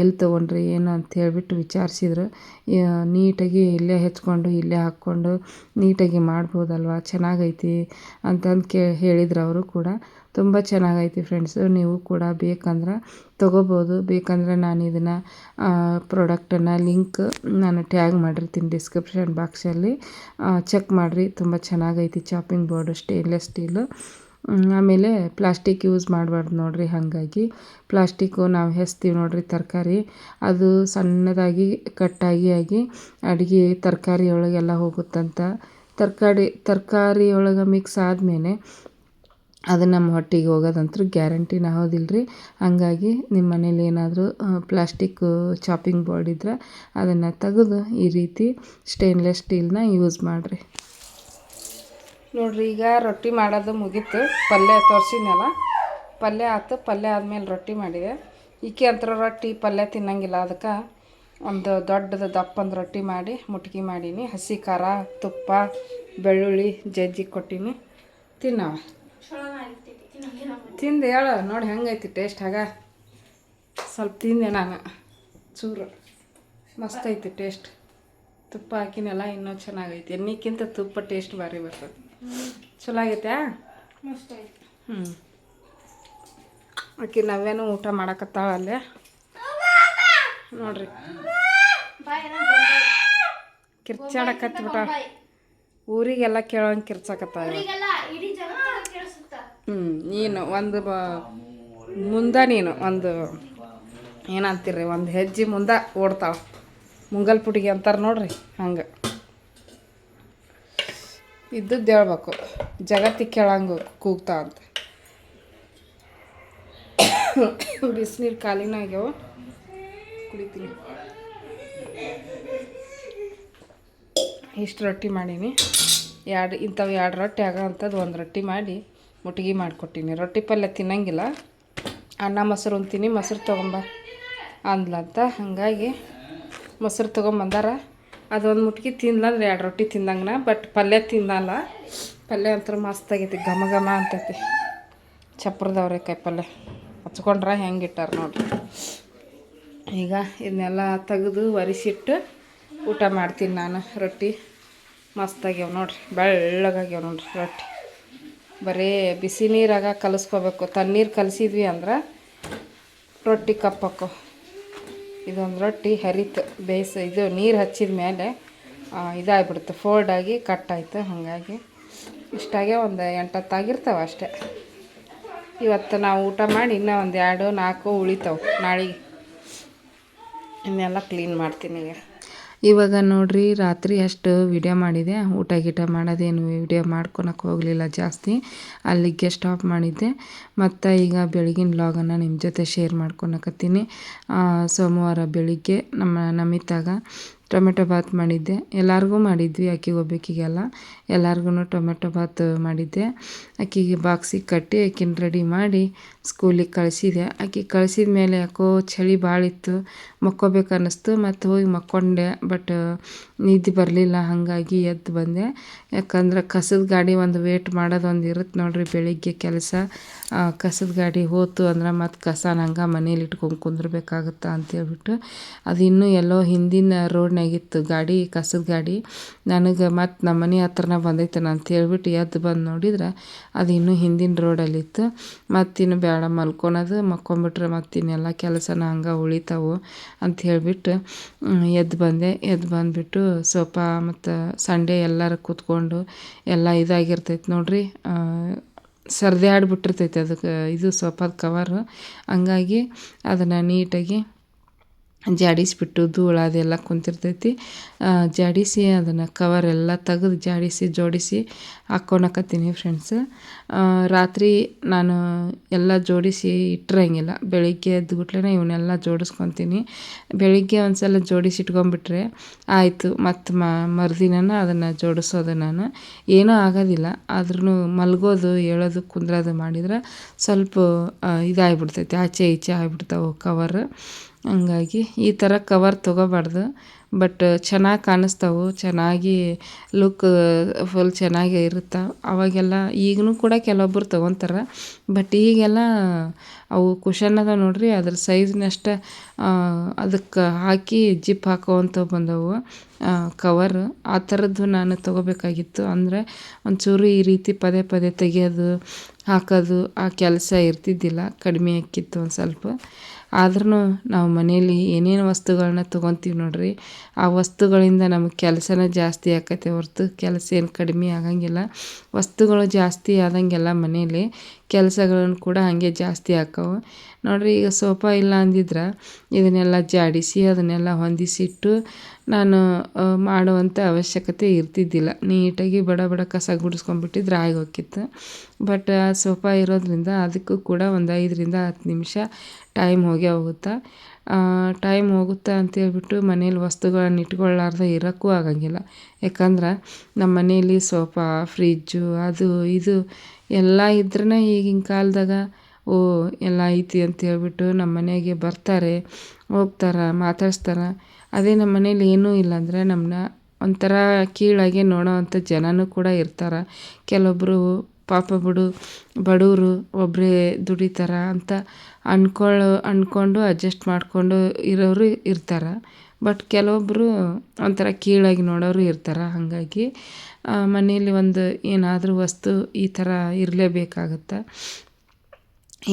ಎಲ್ಲಿ ತೊಗೊಂಡ್ರಿ, ಏನು ಅಂತ ಹೇಳಿಬಿಟ್ಟು ವಿಚಾರಿಸಿದ್ರು. ನೀಟಾಗಿ ಇಲ್ಲೇ ಹೆಚ್ಕೊಂಡು, ಇಲ್ಲೇ ಹಾಕ್ಕೊಂಡು ನೀಟಾಗಿ ಮಾಡ್ಬೋದಲ್ವ? ಚೆನ್ನಾಗೈತಿ ಅಂತಂದು ಕೇ ಹೇಳಿದ್ರು ಅವರು ಕೂಡ. ತುಂಬ ಚೆನ್ನಾಗೈತಿ ಫ್ರೆಂಡ್ಸು ನೀವು ಕೂಡ ಬೇಕಂದ್ರೆ ತೊಗೋಬೋದು. ಬೇಕಂದರೆ ನಾನು ಇದನ್ನು ಪ್ರಾಡಕ್ಟನ್ನು ಲಿಂಕ್ ನಾನು ಟ್ಯಾಗ್ ಮಾಡಿರ್ತೀನಿ ಡಿಸ್ಕ್ರಿಪ್ಷನ್ ಬಾಕ್ಸಲ್ಲಿ ಚೆಕ್ ಮಾಡಿರಿ. ತುಂಬ ಚೆನ್ನಾಗೈತಿ ಚಾಪಿಂಗ್ ಬೋರ್ಡು ಸ್ಟೇನ್ಲೆಸ್ ಸ್ಟೀಲು ಆಮೇಲೆ ಪ್ಲಾಸ್ಟಿಕ್ ಯೂಸ್ ಮಾಡಬಾರ್ದು ನೋಡಿರಿ ಹಾಗಾಗಿ. ಪ್ಲಾಸ್ಟಿಕ್ಕು ನಾವು ಹೆಸ್ತೀವಿ ನೋಡಿರಿ ತರಕಾರಿ. ಅದು ಸಣ್ಣದಾಗಿ, ಕಟ್ಟಾಗಿ ಆಗಿ ಅಡುಗೆ ತರಕಾರಿ ಒಳಗೆಲ್ಲ ಹೋಗುತ್ತಂತ. ತರಕಾರಿ ತರಕಾರಿ ಒಳಗೆ ಮಿಕ್ಸ್ ಆದಮೇಲೆ ಅದು ನಮ್ಮ ಹೊಟ್ಟೆಗೆ ಹೋಗೋದಂತೂ ಗ್ಯಾರಂಟಿನ ಹೌದಿಲ್ಲ ರೀ ಹಾಗಾಗಿ ನಿಮ್ಮ ಮನೇಲಿ ಏನಾದರೂ ಪ್ಲಾಸ್ಟಿಕ್ ಚಾಪಿಂಗ್ ಬೋರ್ಡ್ ಇದ್ರೆ ಅದನ್ನು ತೆಗೆದು ಈ ರೀತಿ ಸ್ಟೇನ್ಲೆಸ್ ಸ್ಟೀಲ್ನ ಯೂಸ್ ಮಾಡಿರಿ. ನೋಡ್ರಿ, ಈಗ ರೊಟ್ಟಿ ಮಾಡೋದು ಮುಗೀತು. ಪಲ್ಯ ತೋರಿಸಿದ್ನಲ್ಲ, ಪಲ್ಯ ಆತು, ಪಲ್ಯ ಆದಮೇಲೆ ರೊಟ್ಟಿ ಮಾಡಿದೆ. ಈಕೆ ಅಂತರ ರೊಟ್ಟಿ, ಪಲ್ಯ ತಿನ್ನಂಗಿಲ್ಲ. ಅದಕ್ಕೆ ಒಂದು ದೊಡ್ಡದು ದಪ್ಪಂದು ರೊಟ್ಟಿ ಮಾಡಿ, ಮುಟ್ಗಿ ಮಾಡೀನಿ. ಹಸಿ ಖಾರ, ತುಪ್ಪ, ಬೆಳ್ಳುಳ್ಳಿ, ಜಜ್ಜಿ ಕೊಟ್ಟೀನಿ. ತಿನ್ನವ. ತಿಂದು ಹೇಳು, ನೋಡಿ ಹೆಂಗೈತಿ ಟೇಸ್ಟ್ ಹಾಗ. ಸ್ವಲ್ಪ ತಿಂದೆ ನಾನು, ಚೂರು. ಮಸ್ತ್ ಐತಿ ಟೇಸ್ಟ್ ತುಪ್ಪ ಹಾಕಿನೆಲ್ಲ ಇನ್ನೂ ಚೆನ್ನಾಗೈತಿ. ಎಣ್ಣೆಕ್ಕಿಂತ ತುಪ್ಪ ಟೇಸ್ಟ್ ಭಾರಿ ಬರ್ತದೆ. ಚಲೋ ಆಗೈತೆ? ಹ್ಞೂ ಆಕಿ ನಾವೇನು ಊಟ ಮಾಡಕತ್ತಾಳ ಅಲ್ಲೇ. ನೋಡ್ರಿ. ಕಿರ್ಚಾಡಕತ್ಬಿಟ್ಟ ಊರಿಗೆಲ್ಲ ಕೇಳೋಂಗೆ ಕಿರ್ಚಾಕತ್ತಾಳ. ಹ್ಞೂ ನೀನು ಒಂದು ಬ ಮುಂದೆ ನೀನು ಒಂದು ಏನಂತೀರಿ ಒಂದು ಹೆಜ್ಜೆ ಮುಂದೆ ಓಡ್ತಾವ ಮುಂಗಲ್ ಪುಟಿಗೆ ಅಂತಾರೆ ನೋಡ್ರಿ ಹಂಗೆ. ಇದ್ದದ್ದು ಹೇಳ್ಬೇಕು ಜಗತ್ತಿಗೆ ಕೇಳಂಗ ಕೂಗ್ತಾ ಅಂತ. ಬಿಸಿನೀರು ಕಾಲಿನ ಆಗ್ಯಾವ ಕುಡಿತೀನಿ. ಇಷ್ಟು ರೊಟ್ಟಿ ಮಾಡೀನಿ. ಎರಡು ಇಂಥವು ಎರಡು ರೊಟ್ಟಿ ಆಗೋ ಅಂಥದ್ದು ಒಂದು ರೊಟ್ಟಿ ಮಾಡಿ ಮುಟ್ಗಿ ಮಾಡಿಕೊಟ್ಟೀನಿ. ರೊಟ್ಟಿ ಪಲ್ಯ ತಿನ್ನಂಗಿಲ್ಲ. ಅನ್ನ ಮೊಸರು ಉಣ್ತೀನಿ ಮೊಸರು ತೊಗೊಂಬ ಅಂದ್ಲಂತ ಹಾಗಾಗಿ ಮೊಸರು ತೊಗೊಂಬಂದಾರ. ಅದೊಂದು ಮುಟ್ಗಿ ತಿನ್ಲಂದ್ರೆ ಎರಡು ರೊಟ್ಟಿ ತಿಂದಂಗನ, ಬಟ್ ಪಲ್ಯ ತಿನ್ನಲ್ಲ. ಪಲ್ಯ ಒಂಥರ ಮಸ್ತ್ ಆಗೈತಿ. ಘಮ ಘಮ ಅಂತೈತಿ. ಚಪ್ರದವ್ರೆ ಪಲ್ಯ. ಹಚ್ಕೊಂಡ್ರೆ ಹೆಂಗೆ ಇಟ್ಟಾರ ನೋಡ್ರಿ. ಈಗ ಇದನ್ನೆಲ್ಲ ತೆಗೆದು ಒರೆಸಿಟ್ಟು ಊಟ ಮಾಡ್ತೀನಿ ನಾನು. ರೊಟ್ಟಿ ಮಸ್ತಾಗ್ಯಾವ ನೋಡ್ರಿ. ಬೆಳ್ಳಗಾಗ್ಯಾವ ನೋಡ್ರಿ ರೊಟ್ಟಿ. ಬರೀ ಬಿಸಿ ನೀರಾಗ ಕಲಿಸ್ಕೋಬೇಕು. ತಣ್ಣೀರು ಕಲಸಿದ್ವಿ ಅಂದ್ರೆ ರೊಟ್ಟಿ ಕಪ್ಪಕ್ಕು. ಇದೊಂದು ರೊಟ್ಟಿ ಹರಿತು ಬೇಯಿಸ, ಇದು ನೀರು ಹಚ್ಚಿದ ಮೇಲೆ ಇದಾಗ್ಬಿಡುತ್ತೆ ಫೋಲ್ಡ್ ಆಗಿ ಕಟ್ ಆಯಿತು ಹಾಗಾಗಿ. ಇಷ್ಟಾಗೆ ಒಂದು ಎಂಟತ್ತಾಗಿರ್ತಾವೆ ಅಷ್ಟೇ. ಇವತ್ತು ನಾವು ಊಟ ಮಾಡಿ ಇನ್ನೂ ಒಂದು ಎರಡು ನಾಲ್ಕು ಉಳಿತಾವೆ. ನಾಳೆಗೆ ಇನ್ನೆಲ್ಲ ಕ್ಲೀನ್ ಮಾಡ್ತೀನಿ ಈಗ. ಇವಾಗ ನೋಡ್ರಿ ರಾತ್ರಿ ಅಷ್ಟು ವಿಡಿಯೋ ಮಾಡಿದೆ. ಊಟ ಗೀಟ ಮಾಡೋದೇನು ವಿಡಿಯೋ ಮಾಡ್ಕೊಳಕ್ಕೆ ಹೋಗಲಿಲ್ಲ ಜಾಸ್ತಿ. ಅಲ್ಲಿಗೆ ಸ್ಟಾಪ್ ಮಾಡಿದ್ದೆ. ಮತ್ತು ಈಗ ಬೆಳಗಿನ ಬ್ಲಾಗನ್ನು ನಿಮ್ಮ ಜೊತೆ ಶೇರ್ ಮಾಡ್ಕೊಳಕತ್ತೀನಿ. ಸೋಮವಾರ ಬೆಳಿಗ್ಗೆ ನಮ್ಮ ನಮಿತಾಗ ಟೊಮೆಟೊ ಬಾತ್ ಮಾಡಿದ್ದೆ. ಎಲ್ಲರಿಗೂ ಮಾಡಿದ್ವಿ ಆಕೆಗೆ ಒಬ್ಬಾಕಿಗೆಲ್ಲ. ಎಲ್ಲರಿಗೂ ಟೊಮೆಟೊ ಬಾತ್ ಮಾಡಿದ್ದೆ. ಅಕ್ಕಿಗೆ ಬಾಕ್ಸಿಗೆ ಕಟ್ಟಿ ಆಕಿನ ರೆಡಿ ಮಾಡಿ ಸ್ಕೂಲಿಗೆ ಕಳಿಸಿದೆ. ಅಕ್ಕಿ ಕಳಿಸಿದ ಮೇಲೆ ಯಾಕೋ ಚಳಿ ಭಾಳ ಇತ್ತು. ಮಕ್ಕೋಬೇಕು ಅನ್ನಿಸ್ತು ಮತ್ತು ಹೋಗಿ ಮಕ್ಕೊಂಡೆ. ಬಟ್ ನಿದ್ದೆ ಬರಲಿಲ್ಲ. ಹಾಗಾಗಿ ಎದ್ದು ಬಂದೆ. ಯಾಕಂದ್ರೆ ಕಸದ ಗಾಡಿ ಒಂದು ವೇಟ್ ಮಾಡೋದೊಂದು ಇರುತ್ತೆ ನೋಡಿರಿ ಬೆಳಿಗ್ಗೆ ಕೆಲಸ. ಕಸದ ಗಾಡಿ ಹೋತು ಅಂದ್ರೆ ಮತ್ತು ಕಸ ನಂಗೆ ಮನೇಲಿ ಇಟ್ಕೊಂಡು ಕುಂದ್ರಬೇಕಾಗತ್ತಾ ಅಂತೇಳ್ಬಿಟ್ಟು. ಅದು ಇನ್ನೂ ಎಲ್ಲೋ ಹಿಂದಿನ ರೋಡ್ನಾಗಿತ್ತು ಗಾಡಿ, ಕಸದ ಗಾಡಿ. ನನಗೆ ಮತ್ತು ನಮ್ಮ ಮನೆ ಹತ್ರನ ಬಂದೈತೆ ಅಂತ ಹೇಳ್ಬಿಟ್ಟು ಎದ್ದು ಬಂದು ನೋಡಿದ್ರೆ ಅದು ಇನ್ನೂ ಹಿಂದಿನ ರೋಡಲ್ಲಿತ್ತು. ಮತ್ತಿನ್ನು ಬೇಡ ಮಲ್ಕೊಳೋದು ಮಕ್ಕೊಂಬಿಟ್ರೆ ಮತ್ತಿನ್ನೆಲ್ಲ ಕೆಲಸನ ಹಂಗೆ ಉಳಿತಾವು ಅಂತ ಹೇಳಿಬಿಟ್ಟು ಎದ್ದು ಬಂದೆ. ಎದ್ದು ಬಂದುಬಿಟ್ಟು ಸೋಫಾ ಮತ್ತು ಸಂಡೇ ಎಲ್ಲರೂ ಕೂತ್ಕೊಂಡು ಎಲ್ಲ ಇದಾಗಿರ್ತೈತೆ ನೋಡಿರಿ. ಸರ್ದಿ ಆಡ್ಬಿಟ್ಟಿರ್ತೈತೆ ಅದಕ್ಕೆ, ಇದು ಸೋಫಾದ ಕವರು. ಹಂಗಾಗಿ ಅದನ್ನು ನೀಟಾಗಿ ಜಾಡಿಸಿಬಿಟ್ಟು ಧೂಳು ಅದೆಲ್ಲ ಕುಂತಿರ್ತೈತಿ. ಜಾಡಿಸಿ ಅದನ್ನು ಕವರೆಲ್ಲ ತೆಗೆದು ಜಾಡಿಸಿ, ಜೋಡಿಸಿ ಹಾಕ್ಕೊಳಕತ್ತೀನಿ ಫ್ರೆಂಡ್ಸ್ ರಾತ್ರಿ ನಾನು ಎಲ್ಲ ಜೋಡಿಸಿ ಇಟ್ಟಿರಂಗಿಲ್ಲ. ಬೆಳಿಗ್ಗೆ ಎದ್ದು ಇವನ್ನೆಲ್ಲ ಜೋಡಿಸ್ಕೊತೀನಿ. ಬೆಳಿಗ್ಗೆ ಒಂದು ಸಲ ಜೋಡಿಸಿ ಇಟ್ಕೊಂಡ್ಬಿಟ್ರೆ ಆಯಿತು, ಮತ್ತು ಮರುದಿನನ ಅದನ್ನು ಜೋಡಿಸೋದು ನಾನು. ಏನೂ ಆಗೋದಿಲ್ಲ ಆದ್ರೂ ಮಲಗೋದು ಏಳೋದು ಕುಂದ್ರೋದು ಮಾಡಿದ್ರೆ ಸ್ವಲ್ಪ ಇದಾಗ್ಬಿಡ್ತೈತಿ, ಆಚೆ ಈಚೆ ಆಗ್ಬಿಡ್ತಾವೆ ಕವರ್ ಹಂಗಾಗಿ ಈ ಥರ ಕವರ್ ತೊಗೋಬಾರ್ದು. ಬಟ್ ಚೆನ್ನಾಗಿ ಕಾಣಿಸ್ತಾವೆ, ಚೆನ್ನಾಗಿ ಲುಕ್ ಫುಲ್ ಚೆನ್ನಾಗಿ ಇರುತ್ತೆ? ಅವಾಗೆಲ್ಲ ಈಗಲೂ ಕೂಡ ಕೆಲವೊಬ್ಬರು ತೊಗೊತಾರೆ. ಬಟ್ ಈಗೆಲ್ಲ ಅವು ಕುಷನ್ ಅದ ನೋಡಿರಿ, ಅದ್ರ ಸೈಜ್ನಷ್ಟು ಅದಕ್ಕೆ ಹಾಕಿ ಜಿಪ್ ಹಾಕೋವಂಥವು ಬಂದವು ಕವರ್ ಆ ಥರದ್ದು ನಾನು ತೊಗೋಬೇಕಾಗಿತ್ತು. ಅಂದರೆ ಒಂಚೂರು ಈ ರೀತಿ ಪದೇ ಪದೇ ತೆಗೆಯೋದು, ಹಾಕೋದು, ಆ ಕೆಲಸ ಇರ್ತಿದ್ದಿಲ್ಲ. ಕಡಿಮೆ ಆಕ್ಕಿತ್ತು ಒಂದು ಸ್ವಲ್ಪ. ಆದ್ರೂ ನಾವು ಮನೆಯಲ್ಲಿ ಏನೇನು ವಸ್ತುಗಳನ್ನ ತೊಗೊತೀವಿ ನೋಡಿರಿ. ಆ ವಸ್ತುಗಳಿಂದ ನಮಗೆ ಕೆಲಸನ ಜಾಸ್ತಿ ಆಕೈತೆ ಹೊರತು ಕೆಲಸ ಏನು ಕಡಿಮೆ ಆಗಂಗಿಲ್ಲ. ವಸ್ತುಗಳು ಜಾಸ್ತಿ ಆದಂಗೆಲ್ಲ ಮನೇಲಿ ಕೆಲಸಗಳನ್ನು ಕೂಡ ಹಾಗೆ ಜಾಸ್ತಿ ಆಕ್ಕವು ನೋಡಿರಿ, ಈಗ ಸೋಫಾ ಇಲ್ಲ ಅಂದಿದ್ರೆ ಇದನ್ನೆಲ್ಲ ಜಾಡಿಸಿ, ಅದನ್ನೆಲ್ಲ ಹೊಂದಿಸಿಟ್ಟು ನಾನು ಮಾಡುವಂಥ ಅವಶ್ಯಕತೆ ಇರ್ತಿದ್ದಿಲ್ಲ. ನೀಟಾಗಿ ಬಡ ಬಡ ಕಸ ಗುಡಿಸ್ಕೊಂಡ್ಬಿಟ್ಟಿದ್ರೆ ಆಗಿ ಹೋಗಿತ್ತು ಬಟ್, ಆ ಸೋಫಾ ಇರೋದ್ರಿಂದ ಅದಕ್ಕೂ ಕೂಡ ಒಂದು ಐದರಿಂದ ಹತ್ತು ನಿಮಿಷ ಟೈಮ್ ಹೋಗಿ ಹೋಗುತ್ತೆ ಟೈಮ್ ಹೋಗುತ್ತೆ ಅಂತೇಳ್ಬಿಟ್ಟು ಮನೇಲಿ ವಸ್ತುಗಳನ್ನ ಇಟ್ಕೊಳ್ಳಾರ್ದೆ ಇರೋಕ್ಕೂ ಆಗಂಗಿಲ್ಲ. ಯಾಕಂದ್ರೆ ನಮ್ಮ ಮನೇಲಿ ಸೋಫಾ ಫ್ರಿಜ್ಜು ಅದು ಇದು ಎಲ್ಲ ಇದ್ರೇ ಈಗಿನ ಕಾಲದಾಗ, ಓ, ಎಲ್ಲ ಐತಿ ಅಂತ ಹೇಳ್ಬಿಟ್ಟು ನಮ್ಮ ಮನೆಗೆ ಬರ್ತಾರೆ, ಹೋಗ್ತಾರೆ, ಮಾತಾಡ್ಸ್ತಾರೆ. ಅದೇ ನಮ್ಮ ಮನೇಲಿ ಏನೂ ಇಲ್ಲ ಅಂದರೆ ನಮ್ಮನ್ನ ಒಂಥರ ಕೀಳಾಗೆ ನೋಡೋವಂಥ ಜನನೂ ಕೂಡ ಇರ್ತಾರೆ. ಕೆಲವೊಬ್ಬರು ಪಾಪ ಬಿಡು, ಬಡವರು ಒಬ್ಬರೇ ದುಡಿತಾರೆ ಅಂತ ಅಂದ್ಕೊಳ್ಳೋ ಅಂದ್ಕೊಂಡು ಅಡ್ಜಸ್ಟ್ ಮಾಡಿಕೊಂಡು ಇರೋರು ಇರ್ತಾರೆ. ಬಟ್ ಕೆಲವೊಬ್ಬರು ಒಂಥರ ಕೀಳಾಗಿ ನೋಡೋರು ಇರ್ತಾರೆ, ಹಾಗಾಗಿ ಮನೆಯಲ್ಲಿ ಒಂದು ಏನಾದರೂ ವಸ್ತು ಈ ಥರ ಇರಲೇಬೇಕಾಗತ್ತೆ?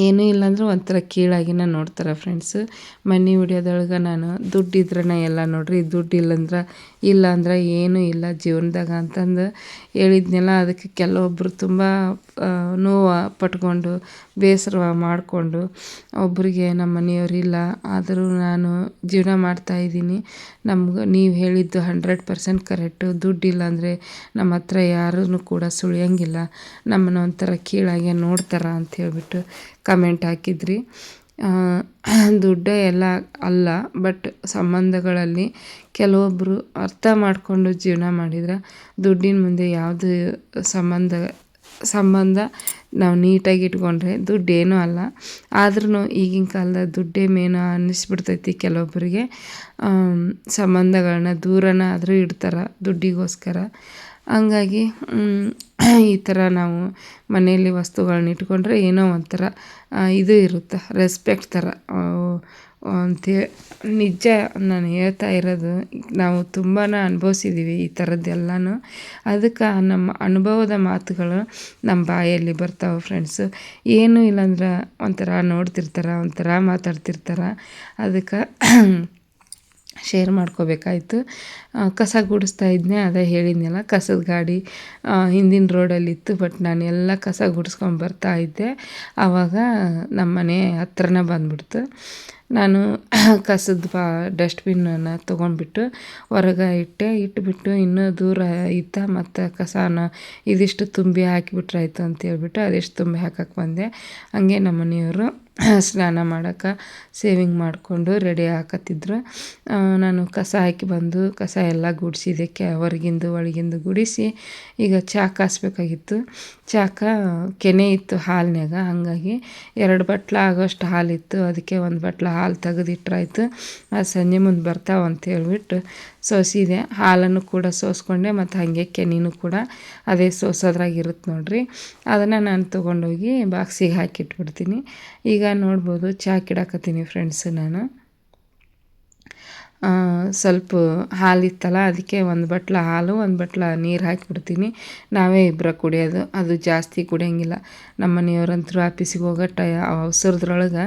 ಏನೂ ಇಲ್ಲಾಂದ್ರೆ ಒಂಥರ ಕೀಳಾಗಿನ ನೋಡ್ತಾರೆ ಫ್ರೆಂಡ್ಸು ಮನೆ ವಿಡಿಯೋದೊಳಗೆ ನಾನು ದುಡ್ಡು ಇದ್ರೆ ಎಲ್ಲ ನೋಡಿರಿ ದುಡ್ಡು ಇಲ್ಲಂದ್ರೆ ಇಲ್ಲ ಅಂದ್ರೆ ಏನೂ ಇಲ್ಲ ಜೀವನದಾಗ ಅಂತಂದು ಹೇಳಿದ್ನಲ್ಲ, ಅದಕ್ಕೆ ಕೆಲವೊಬ್ಬರು ತುಂಬ ನೋವು ಪಟ್ಕೊಂಡು ಬೇಸರ ಮಾಡಿಕೊಂಡು ಒಬ್ಬರಿಗೆ ನಮ್ಮ ಮನೆಯವರಿಲ್ಲ ಆದರೂ ನಾನು ಜೀವನ ಮಾಡ್ತಾಯಿದ್ದೀನಿ ನಮ್ಗೆ, ನೀವು ಹೇಳಿದ್ದು ಹಂಡ್ರೆಡ್ ಪರ್ಸೆಂಟ್ ಕರೆಕ್ಟು ದುಡ್ಡಿಲ್ಲ ಅಂದರೆ ನಮ್ಮ ಹತ್ರ ಯಾರೂ ಕೂಡ ಸುಳಿಯೋಂಗಿಲ್ಲ. ನಮ್ಮನ್ನು ಒಂಥರ ಕೀಳಾಗೆ ನೋಡ್ತಾರೆ ಅಂತ ಹೇಳಿಬಿಟ್ಟು ಕಮೆಂಟ್ ಹಾಕಿದ್ರಿ. ದುಡ್ಡೇ ಎಲ್ಲ ಅಲ್ಲ ಬಟ್ ಸಂಬಂಧಗಳಲ್ಲಿ ಕೆಲವೊಬ್ಬರು ಅರ್ಥ ಮಾಡಿಕೊಂಡು ಜೀವನ ಮಾಡಿದ್ರೆ ದುಡ್ಡಿನ ಮುಂದೆ ಯಾವುದು ಸಂಬಂಧ ಸಂಬಂಧ ನಾವು ನೀಟಾಗಿ ಇಟ್ಕೊಂಡ್ರೆ ದುಡ್ಡೇನೂ ಅಲ್ಲ. ಆದ್ರೂ ಈಗಿನ ಕಾಲದ ದುಡ್ಡೇ ಮೇನು ಅನ್ನಿಸ್ಬಿಡ್ತೈತಿ ಕೆಲವೊಬ್ಬರಿಗೆ ಸಂಬಂಧಗಳನ್ನ ದೂರನ ಆದರೂ ಇಡ್ತಾರೆ ದುಡ್ಡಿಗೋಸ್ಕರ. ಹಂಗಾಗಿ ಈ ಥರ ನಾವು ಮನೆಯಲ್ಲಿ ವಸ್ತುಗಳನ್ನ ಇಟ್ಕೊಂಡ್ರೆ ಏನೋ ಒಂಥರ ಇದು ಇರುತ್ತೆ ರೆಸ್ಪೆಕ್ಟ್ ಥರ ಅಂತೇ, ನಿಜ ನಾನು ಹೇಳ್ತಾ ಇರೋದು, ನಾವು ತುಂಬಾ ಅನುಭವ್ಸಿದ್ದೀವಿ ಈ ಥರದ್ದೆಲ್ಲನೂ ಅದಕ್ಕೆ ನಮ್ಮ ಅನುಭವದ ಮಾತುಗಳು ನಮ್ಮ ಬಾಯಲ್ಲಿ ಬರ್ತಾವೆ ಫ್ರೆಂಡ್ಸು ಏನೂ ಇಲ್ಲಾಂದ್ರೆ ಒಂಥರ ನೋಡ್ತಿರ್ತಾರೆ, ಒಂಥರ ಮಾತಾಡ್ತಿರ್ತಾರೆ. ಅದಕ್ಕೆ ಶೇರ್ ಮಾಡ್ಕೋಬೇಕಾಯ್ತು. ಕಸ ಗುಡಿಸ್ತಾ ಇದ್ದೆ ಅದೇ ಹೇಳಿದ್ನಲ್ಲ, ಕಸದ ಗಾಡಿ ಹಿಂದಿನ ರೋಡಲ್ಲಿತ್ತು, ಬಟ್ ನಾನು ಎಲ್ಲ ಕಸ ಗುಡಿಸ್ಕೊಂಡು ಬರ್ತಾ ಇದ್ದೆ. ಆವಾಗ ನಮ್ಮ ಮನೆ ಹತ್ರನೇ ಬಂದ್ಬಿಡ್ತು. ನಾನು ಕಸದ ಬಾ ಡಸ್ಟ್ಬಿನ್ನನ್ನು ತೊಗೊಂಡ್ಬಿಟ್ಟು ಹೊರಗೆ ಇಟ್ಟೆ. ಇಟ್ಬಿಟ್ಟು ಇನ್ನೂ ದೂರ ಇತ್ತ ಮತ್ತು ಕಸನ ಇದಿಷ್ಟು ತುಂಬಿ ಹಾಕಿಬಿಟ್ರಾಯ್ತು ಅಂತ ಅಂತೇಳ್ಬಿಟ್ಟು ಅದೆಷ್ಟು ತುಂಬಿ ಹಾಕಕ್ಕೆ ಬಂದೆ. ಹಂಗೆ ನಮ್ಮ ಮನೆಯವರು ಸ್ನಾನ ಮಾಡೋಕೆ ಸೇವಿಂಗ್ ಮಾಡಿಕೊಂಡು ರೆಡಿ ಹಾಕತ್ತಿದ್ರು. ನಾನು ಕಸ ಹಾಕಿ ಬಂದು ಕಸ ಎಲ್ಲ ಗುಡಿಸಿದೆ ಕೆ ಹೊರಗಿಂದು ಒಳಗಿಂದು ಗುಡಿಸಿ ಈಗ ಚಹಾ ಹಾಸ್ಬೇಕಾಗಿತ್ತು ಚಾಕ ಕೆನೆ ಇತ್ತು ಹಾಲಿನ್ಯಾಗ, ಹಾಗಾಗಿ ಎರಡು ಬಟ್ಲು ಆಗೋಷ್ಟು ಹಾಲಿತ್ತು, ಅದಕ್ಕೆ ಒಂದು ಬಟ್ಲು ಹಾಲು ತೆಗೆದಿಟ್ರಾಯ್ತು. ಆ ಸಂಜೆ ಮುಂದೆ ಬರ್ತಾವಂತ ಹೇಳ್ಬಿಟ್ಟು ಸೋಸಿದೆ. ಹಾಲನ್ನು ಕೂಡ ಸೋಸ್ಕೊಂಡೆ ಮತ್ತು ಹಾಗೆ ಕೆನಿನೂ ಕೂಡ ಅದೇ ಸೋಸೋದ್ರಾಗಿರುತ್ತೆ ನೋಡಿರಿ. ಅದನ್ನು ನಾನು ತೊಗೊಂಡೋಗಿ ಬಾಕ್ಸಿಗೆ ಹಾಕಿಟ್ಬಿಡ್ತೀನಿ. ಈಗ ನೋಡ್ಬೋದು ಚಹಾ ಕಿಡಾಕತ್ತೀನಿ ಫ್ರೆಂಡ್ಸ್ ನಾನು. ಸ್ವಲ್ಪ ಹಾಲಿತ್ತಲ್ಲ ಅದಕ್ಕೆ ಒಂದು ಬಟ್ಲು ಹಾಲು, ಒಂದು ಬಟ್ಲು ನೀರು ಹಾಕಿಬಿಡ್ತೀನಿ. ನಾವೇ ಇಬ್ಬರ ಕುಡಿಯೋದು. ಅದು ಜಾಸ್ತಿ ಕುಡಿಯೋಂಗಿಲ್ಲ. ನಮ್ಮ ಮನೆಯವರಂತೂ ಆಫೀಸಿಗೆ ಹೋಗೋ ಟೈ ಅವಸರದ್ರೊಳಗೆ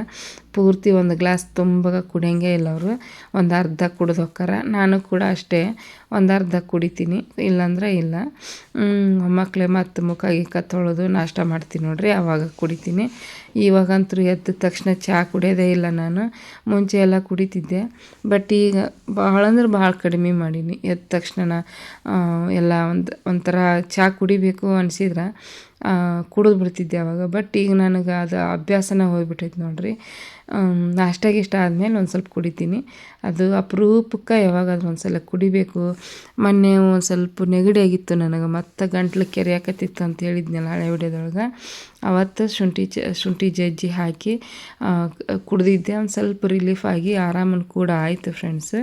ಪೂರ್ತಿ ಒಂದು ಗ್ಲಾಸ್ ತುಂಬ ಕುಡಿಯಂಗೆ ಇಲ್ಲ ಅವರು. ಒಂದು ಅರ್ಧ ಕುಡ್ದು ಹೋಕ್ಕಾರ. ನಾನು ಕೂಡ ಅಷ್ಟೇ. ಒಂದು ಅರ್ಧ ಕುಡಿತೀನಿ. ಇಲ್ಲಾಂದ್ರೆ ಇಲ್ಲ. ಮಕ್ಕಳೇ ಮತ್ತು ಮುಖ ಗಿಖ ತೊಳೆದು ನಾಷ್ಟ ಮಾಡ್ತೀನಿ ನೋಡಿರಿ ಆವಾಗ ಕುಡಿತೀನಿ. ಇವಾಗಂತೂ ಎದ್ದ ತಕ್ಷಣ ಚಹಾ ಕುಡಿಯೋದೇ ಇಲ್ಲ ನಾನು. ಮುಂಚೆ ಎಲ್ಲ ಕುಡಿತಿದ್ದೆ. ಬಟ್ ಈಗ ಭಾಳ ಅಂದ್ರೆ ಭಾಳ ಕಡಿಮೆ ಮಾಡೀನಿ. ಎದ್ದ ತಕ್ಷಣ ಎಲ್ಲ ಒಂದು, ಒಂಥರ ಚಹಾ ಕುಡಿಬೇಕು ಅನಿಸಿದ್ರೆ ಕುಡಿದು ಬಿಡ್ತಿದ್ದೆ ಅವಾಗ. ಬಟ್ ಈಗ ನನಗೆ ಅದು ಅಭ್ಯಾಸನ ಹೋಗ್ಬಿಟ್ಟೈತೆ ನೋಡಿರಿ. ನಾಷ್ಟ ಗೀಷ್ಟ ಆದಮೇಲೆ ಒಂದು ಸ್ವಲ್ಪ ಕುಡಿತೀನಿ. ಅದು ಅಪರೂಪಕ್ಕೆ ಅದು ಒಂದು ಸಲ ಕುಡಿಬೇಕು. ಮೊನ್ನೆ ಒಂದು ಸ್ವಲ್ಪ ನೆಗಡಿ ಆಗಿತ್ತು ನನಗೆ, ಮತ್ತೆ ಗಂಟ್ಲು ಕೆರೆಯಾಕತ್ತಿತ್ತು ಅಂತ ಹೇಳಿದ್ನಲ್ಲ ಹಳೆ ವಿಡಿಯೋದೊಳಗೆ. ಅವತ್ತು ಶುಂಠಿ ಚ, ಶುಂಠಿ ಜಜ್ಜಿ ಹಾಕಿ ಕುಡಿದಿದ್ದೆ. ಒಂದು ಸ್ವಲ್ಪ ರಿಲೀಫ್ ಆಗಿ ಆರಾಮನ್ನು ಕೂಡ ಆಯಿತು ಫ್ರೆಂಡ್ಸ್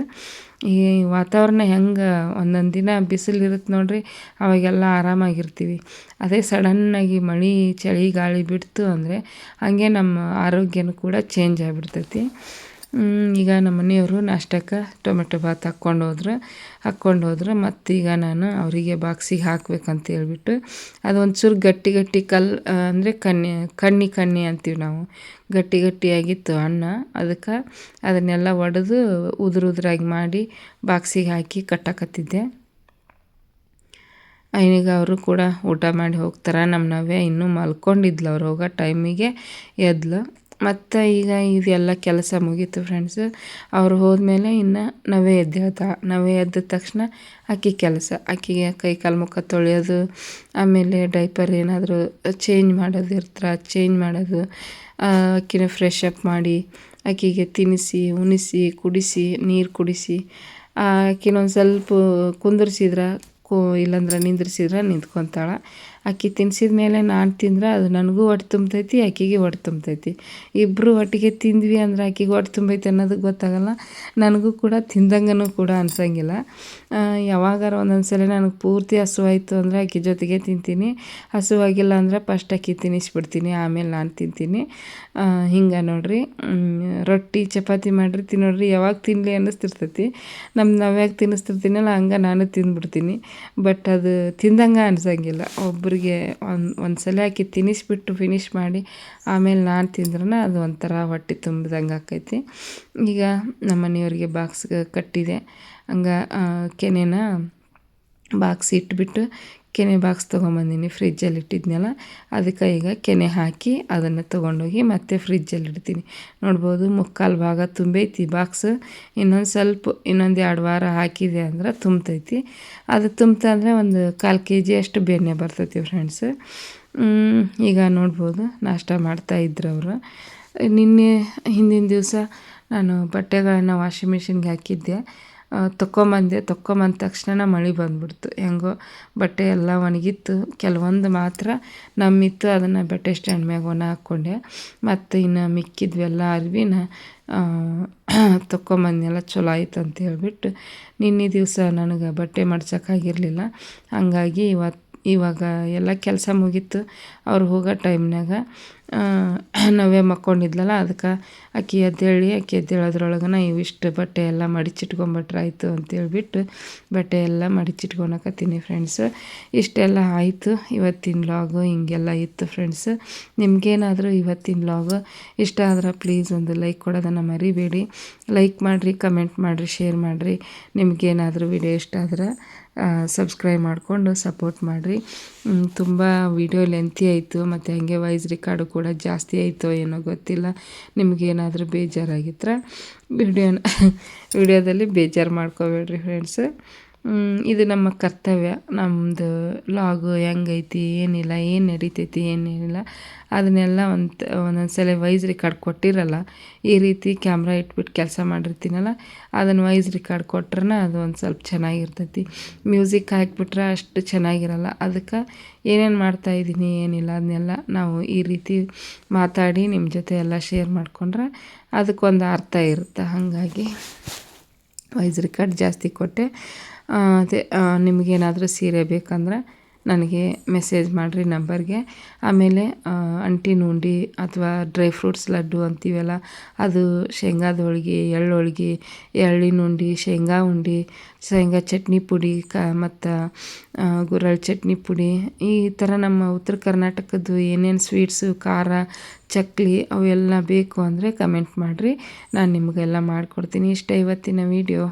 ಈ ವಾತಾವರಣ ಹೆಂಗೆ ಒಂದೊಂದು ದಿನ ಬಿಸಿಲು ಇರುತ್ತೆ ನೋಡಿರಿ, ಅವಾಗೆಲ್ಲ ಆರಾಮಾಗಿರ್ತೀವಿ. ಅದೇ ಸಡನ್ನಾಗಿ ಮಳೆ, ಚಳಿ, ಗಾಳಿ ಬಿಡ್ತು ಅಂದರೆ ಹಾಗೆ ನಮ್ಮ ಆರೋಗ್ಯನೂ ಕೂಡ ಚೇಂಜ್ ಆಗಿಬಿಡ್ತೈತಿ. ಈಗ ನಮ್ಮ ಮನೆಯವರು ನಾಷ್ಟಕ್ಕೆ ಟೊಮೆಟೊ ಭಾತ್ ಹಾಕ್ಕೊಂಡು ಹೋದ್ರೆ ಹಾಕ್ಕೊಂಡು ಹೋದ್ರೆ ಮತ್ತೀಗ ನಾನು ಅವರಿಗೆ ಬಾಕ್ಸಿಗೆ ಹಾಕ್ಬೇಕಂತ ಹೇಳ್ಬಿಟ್ಟು ಅದು ಒಂಚೂರು ಗಟ್ಟಿ ಗಟ್ಟಿ ಕಲ್ಲು ಅಂದರೆ ಕಣ್ಣಿ ಕಣ್ಣಿ ಕಣ್ಣಿ ಅಂತೀವಿ ನಾವು. ಗಟ್ಟಿ ಗಟ್ಟಿಯಾಗಿತ್ತು ಅನ್ನ, ಅದಕ್ಕೆ ಅದನ್ನೆಲ್ಲ ಒಡೆದು ಉದುರು ಉದುರಾಗಿ ಮಾಡಿ ಬಾಕ್ಸಿಗೆ ಹಾಕಿ ಕಟ್ಟಾಕತ್ತಿದ್ದೆ. ಈಗ ಅವರು ಕೂಡ ಊಟ ಮಾಡಿ ಹೋಗ್ತಾರೆ ನಮ್ಮ ನವ್ಯ ಇನ್ನೂ ಮಲ್ಕೊಂಡಿದ್ಲು ಅವ್ರು ಹೋಗೋ ಟೈಮಿಗೆ ಎದ್ಲು. ಮತ್ತು ಈಗ ಇದೆಲ್ಲ ಕೆಲಸ ಮುಗೀತು ಫ್ರೆಂಡ್ಸ್ ಅವ್ರು ಹೋದ್ಮೇಲೆ ಇನ್ನು ನಾವೇ ಎದ್ದೇಳ್ತಾಳೆ ನವೆ ಎದ್ದ ತಕ್ಷಣ ಆಕೆ ಕೆಲಸ. ಆಕೆಗೆ ಕೈ ಕಾಲು ಮುಖ ತೊಳೆಯೋದು, ಆಮೇಲೆ ಡೈಪರ್ ಏನಾದರೂ ಚೇಂಜ್ ಮಾಡೋದು ಇರ್ತಾರ ಚೇಂಜ್ ಮಾಡೋದು ಆಕಿನ ಫ್ರೆಶ್ ಅಪ್ ಮಾಡಿ ಆಕೆಗೆ ತಿನ್ನಿಸಿ ಉಣಿಸಿ, ಕುಡಿಸಿ, ನೀರು ಕುಡಿಸಿ ಆಕಿನೊಂದು ಸ್ವಲ್ಪ ಕುಂದ್ರಿಸಿದ್ರೆ, ಕೋ, ಇಲ್ಲಾಂದ್ರೆ ನಿಂದ್ರಿಸಿದ್ರೆ ನಿಂತ್ಕೊತಾಳೆ. ಆಕೆ ತಿನ್ಸಿದ ಮೇಲೆ ನಾನು ತಿಂದ್ರೆ ಅದು ನನಗೂ ಹೊಟ್ಟೆ ತುಂಬ್ತೈತಿ, ಆಕೆಗೆ ಹೊಟ್ಟೆ ತುಂಬ್ತೈತಿ. ಇಬ್ಬರು ಒಟ್ಟಿಗೆ ತಿಂದ್ವಿ ಅಂದ್ರೆ ಆಕೆಗೆ ಹೊಟ್ಟೆ ತುಂಬೈತಿ ಅನ್ನೋದು ಗೊತ್ತಾಗಲ್ಲ. ನನಗೂ ಕೂಡ ತಿಂದಂಗನೂ ಕೂಡ ಅನ್ಸಂಗಿಲ್ಲ. ಯಾವಾಗಾರ ಒಂದೊಂದು ಸಲ ನನಗೆ ಪೂರ್ತಿ ಹಸುವಾಯಿತು ಅಂದರೆ ಆಕೆ ಜೊತೆಗೆ ತಿಂತೀನಿ. ಹಸುವಾಗಿಲ್ಲ ಅಂದ್ರೆ ಫಸ್ಟ್ ಆಕೆ ತಿನ್ನಿಸ್ಬಿಡ್ತೀನಿ, ಆಮೇಲೆ ನಾನು ತಿಂತೀನಿ. ಹಿಂಗೆ ನೋಡಿರಿ. ರೊಟ್ಟಿ, ಚಪಾತಿ ಮಾಡಿರಿ, ತಿನ್ನೋಡ್ರಿ. ಯಾವಾಗ ತಿನ್ನಲಿ ಅನ್ನಿಸ್ತಿರ್ತೈತಿ. ನಮ್ಮ ನಾವ್ಯಾಗ ತಿನ್ನಿಸ್ತಿರ್ತೀನಲ್ಲ ಹಂಗೆ ನಾನು ತಿಂದ್ಬಿಡ್ತೀನಿ. ಬಟ್ ಅದು ತಿಂದಂಗೆ ಅನ್ಸಂಗಿಲ್ಲ. ಒಬ್ರಿಗೆ ಅವರಿಗೆ ಒಂದು ಒಂದು ಸಲ ಹಾಕಿ ತಿನ್ನಿಸ್ಬಿಟ್ಟು ಫಿನಿಶ್ ಮಾಡಿ, ಆಮೇಲೆ ನಾನು ತಿಂದ್ರೆ ಅದು ಒಂಥರ ಹೊಟ್ಟೆ ತುಂಬಿದಂಗೆ ಆಕೈತಿ. ಈಗ ನಮ್ಮ ಮನೆಯವ್ರಿಗೆ ಬಾಕ್ಸ್ ಕಟ್ಟಿದೆ. ಹಂಗೆ ಕೆನೆನ ಬಾಕ್ಸ್ ಇಟ್ಬಿಟ್ಟು ಕೆನೆ ಬಾಕ್ಸ್ ತೊಗೊಂಬಂದಿನಿ, ಫ್ರಿಜ್ಜಲ್ಲಿ ಇಟ್ಟಿದ್ನಲ್ಲ, ಅದಕ್ಕೆ ಈಗ ಕೆನೆ ಹಾಕಿ ಅದನ್ನು ತೊಗೊಂಡೋಗಿ ಮತ್ತೆ ಫ್ರಿಜ್ಜಲ್ಲಿ ಇಡ್ತೀನಿ. ನೋಡ್ಬೋದು ಮುಕ್ಕಾಲು ಭಾಗ ತುಂಬೈತಿ ಬಾಕ್ಸ್, ಇನ್ನೊಂದು ಸ್ವಲ್ಪ, ಇನ್ನೊಂದು ಎರಡು ವಾರ ಹಾಕಿದೆ ಅಂದ್ರೆ ತುಂಬ್ತೈತಿ. ಅದು ತುಂಬ್ತ ಅಂದರೆ ಒಂದು ಕಾಲು ಕೆ ಜಿ ಅಷ್ಟು ಬೆಣ್ಣೆ ಬರ್ತೈತಿ ಫ್ರೆಂಡ್ಸ್. ಈಗ ನೋಡ್ಬೋದು ನಾಷ್ಟ ಮಾಡ್ತಾಯಿದ್ರು ಅವರು ನಿನ್ನೆ ಹಿಂದಿನ ದಿವಸ ನಾನು ಬಟ್ಟೆಗಳನ್ನು ವಾಷಿಂಗ್ ಮಿಷಿನ್ಗೆ ಹಾಕಿದ್ದೆ. ತೊಗೊಂಬಂದೆ ತೊಗೊಂಬಂದ ತಕ್ಷಣ ಮಳೆ ಬಂದ್ಬಿಡ್ತು. ಹೆಂಗೋ, ಬಟ್ಟೆ ಎಲ್ಲ ಒಣಗಿತ್ತು. ಕೆಲವೊಂದು ಮಾತ್ರ ನಮ್ಮಿತ್ತು, ಅದನ್ನು ಬಟ್ಟೆ ಸ್ಟ್ಯಾಂಡ್ ಮ್ಯಾಗ ಒಣ ಹಾಕ್ಕೊಂಡೆ. ಮತ್ತು ಇನ್ನು ಮಿಕ್ಕಿದ್ವೆಲ್ಲ ಅರ್ವಿನ ತೊಗೊಂಬಂದ್ನೆಲ್ಲ ಚಲೋ ಆಯ್ತು ಅಂತ ಹೇಳ್ಬಿಟ್ಟು, ನಿನ್ನೆ ದಿವಸ ನನಗೆ ಬಟ್ಟೆ ಮಾಡ್ಸೋಕ್ಕಾಗಿರಲಿಲ್ಲ ಹಾಗಾಗಿ ಇವತ್ತು ಇವಾಗ ಎಲ್ಲ ಕೆಲಸ ಮುಗೀತು. ಅವ್ರು ಹೋಗೋ ಟೈಮ್ನಾಗ ನವ್ಯ ಮಕ್ಕೊಂಡಿದ್ಲಲ್ಲ, ಅದಕ್ಕೆ ಅಕ್ಕಿ ಎದ್ದೇಳಿ, ಅಕ್ಕಿ ಎದ್ದೇಳೋದ್ರೊಳಗೆ ಇವಿಷ್ಟು ಬಟ್ಟೆ ಎಲ್ಲ ಮಡಿಚಿಟ್ಕೊಂಬಿಟ್ರೆ ಆಯಿತು ಅಂತೇಳ್ಬಿಟ್ಟು ಬಟ್ಟೆ ಎಲ್ಲ ಮಡಿಚಿಟ್ಕೊಳಕತ್ತೀನಿ ಫ್ರೆಂಡ್ಸ್ ಇಷ್ಟೆಲ್ಲ ಆಯಿತು, ಇವತ್ತಿನ ಲಾಗು ಹಿಂಗೆಲ್ಲ ಇತ್ತು ಫ್ರೆಂಡ್ಸ್ ನಿಮಗೇನಾದರೂ ಇವತ್ತಿನ ಲಾಗು ಇಷ್ಟ ಆದ್ರೆ ಪ್ಲೀಸ್ ಒಂದು ಲೈಕ್ ಕೊಡೋದನ್ನು ಮರಿಬೇಡಿ. ಲೈಕ್ ಮಾಡಿರಿ ಕಮೆಂಟ್ ಮಾಡಿರಿ ಶೇರ್ ಮಾಡಿರಿ. ನಿಮಗೇನಾದರೂ ವಿಡಿಯೋ ಇಷ್ಟ ಆದ್ರೆ ಸಬ್ಸ್ಕ್ರೈಬ್ ಮಾಡಿಕೊಂಡು ಸಪೋರ್ಟ್ ಮಾಡಿರಿ. ತುಂಬ ವಿಡಿಯೋ ಲೆಂತಿ ಆಯಿತು, ಮತ್ತು ಹಂಗೆ ವಾಯ್ಸ್ ರೆಕಾರ್ಡು ಕೂಡ ಜಾಸ್ತಿ ಆಯಿತೋ ಏನೋ ಗೊತ್ತಿಲ್ಲ. ನಿಮಗೇನಾದರೂ ಬೇಜಾರಾಗಿದ್ರೆ ವಿಡಿಯೋನ ವಿಡಿಯೋದಲ್ಲಿ ಬೇಜಾರು ಮಾಡ್ಕೋಬೇಡ್ರಿ ಫ್ರೆಂಡ್ಸ್ ಇದು ನಮ್ಮ ಕರ್ತವ್ಯ. ನಮ್ಮದು ಲಾಗು ಹೆಂಗೈತಿ, ಏನಿಲ್ಲ, ಏನು ನಡೀತೈತಿ ಏನೇನಿಲ್ಲ ಅದನ್ನೆಲ್ಲ ಒಂದು ಒಂದೊಂದು ಸಲ ವೈಸ್ ರೆಕಾರ್ಡ್ ಕೊಟ್ಟಿರಲ್ಲ. ಈ ರೀತಿ ಕ್ಯಾಮ್ರಾ ಇಟ್ಬಿಟ್ಟು ಕೆಲಸ ಮಾಡಿರ್ತೀನಲ್ಲ, ಅದನ್ನು ವೈಸ್ ರೆಕಾರ್ಡ್ ಕೊಟ್ರೆ ಅದು ಒಂದು ಸ್ವಲ್ಪ ಚೆನ್ನಾಗಿರ್ತೈತಿ. ಮ್ಯೂಸಿಕ್ ಹಾಕಿಬಿಟ್ರೆ ಅಷ್ಟು ಚೆನ್ನಾಗಿರಲ್ಲ. ಅದಕ್ಕೆ ಏನೇನು ಮಾಡ್ತಾಯಿದ್ದೀನಿ ಏನಿಲ್ಲ, ಅದನ್ನೆಲ್ಲ ನಾವು ಈ ರೀತಿ ಮಾತಾಡಿ ನಿಮ್ಮ ಜೊತೆ ಎಲ್ಲ ಶೇರ್ ಮಾಡಿಕೊಂಡ್ರೆ ಅದಕ್ಕೊಂದು ಅರ್ಥ ಇರುತ್ತೆ. ಹಾಗಾಗಿ ವಾಯ್ಸ್ ರೆಕಾರ್ಡ್ ಜಾಸ್ತಿ ಕೊಟ್ಟೆ. ಅದೇ ನಿಮಗೇನಾದರೂ ಸೀರೆ ಬೇಕಂದ್ರೆ ನನಗೆ ಮೆಸೇಜ್ ಮಾಡಿರಿ ನಂಬರ್ಗೆ. ಆಮೇಲೆ ಅಂಟಿನ ಉಂಡೆ ಅಥವಾ ಡ್ರೈ ಫ್ರೂಟ್ಸ್ ಲಡ್ಡು ಅಂತೀವಲ್ಲ, ಅದು ಶೇಂಗಾದ ಹೋಳ್ಗೆ, ಎಳ್ಳು ಹೋಳ್ಗೆ ಎಳ್ಳಿನ ಉಂಡೆ ಶೇಂಗಾ ಉಂಡೆ, ಶೇಂಗಾ ಚಟ್ನಿ ಪುಡಿ, ಕ, ಮತ್ತು ಗುರಳ್ ಚಟ್ನಿ ಪುಡಿ, ಈ ಥರ ನಮ್ಮ ಉತ್ತರ ಕರ್ನಾಟಕದ್ದು ಏನೇನು ಸ್ವೀಟ್ಸು, ಖಾರ, ಚಕ್ಲಿ ಅವೆಲ್ಲ ಬೇಕು ಅಂದರೆ ಕಮೆಂಟ್ ಮಾಡಿರಿ. ನಾನು ನಿಮಗೆಲ್ಲ ಮಾಡಿಕೊಡ್ತೀನಿ ಇಷ್ಟ ಇವತ್ತಿನ ವೀಡಿಯೋ.